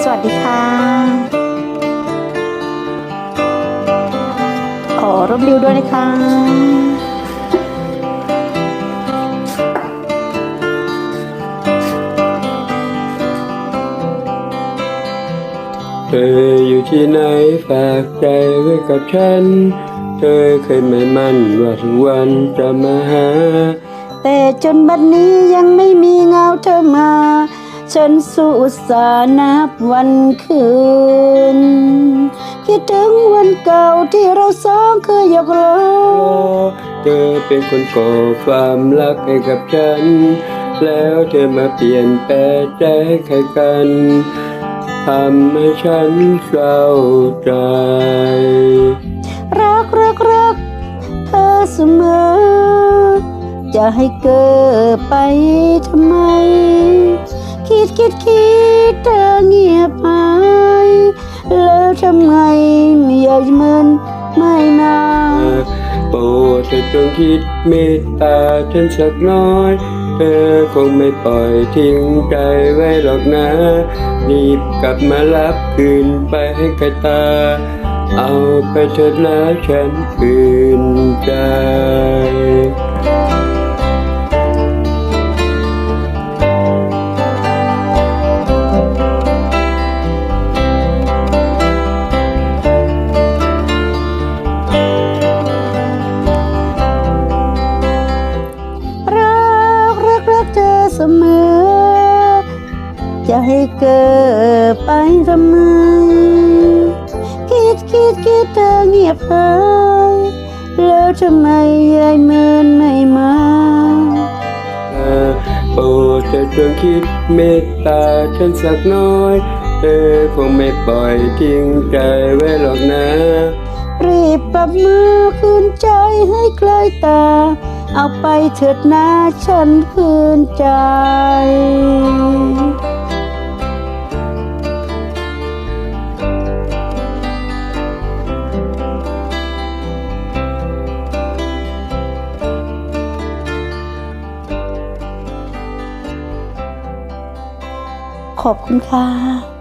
สวัสดีค่ะ ขอรบริวด้วยนะคะ เธออยู่ที่ไหนฝากใจไว้กับฉัน เธอเคยไม่มั่นว่าทุกวันจะมาหา แต่จนบัดนี้ยังไม่มีเงาเธอมา ฉันสู้อุตสาห์นับวันคืน คิดถึงวันเก่าที่เราสองเคยหยอกล้อเธอเป็นคนก่อความรักให้กับฉัน แล้วเธอมาเปลี่ยนแปลงใจให้ใครกันทำให้ฉันเศร้าใจ รักรักรักเธอเสมอ จะให้เกิดไปทำไม คิดคิดคิดเธอเงียบหายแล้วทำไงไม่อยากเหมือนไม่มาโปรดเธอจงคิดเมตตาฉันสักน้อย เธอคงไม่ปล่อยทิ้งใจไว้หรอกนะ รีบกลับมารับคืนไปให้กระตา เอาไปเถิดนะฉันคืนใจ จะให้เกิดไปทำไม คิดคิดคิดเธอเงียบหายแล้วทำไมยายเมินไม่มาโปรดเธอจงคิดเมตตาฉันสักน้อย เธอคงไม่ปล่อยทิ้งใจไว้หรอกนะ รีบปรับมือคืนใจให้ใกล้ตา เอาไปเถิดนะฉันคืนใจ ขอบคุณค่ะ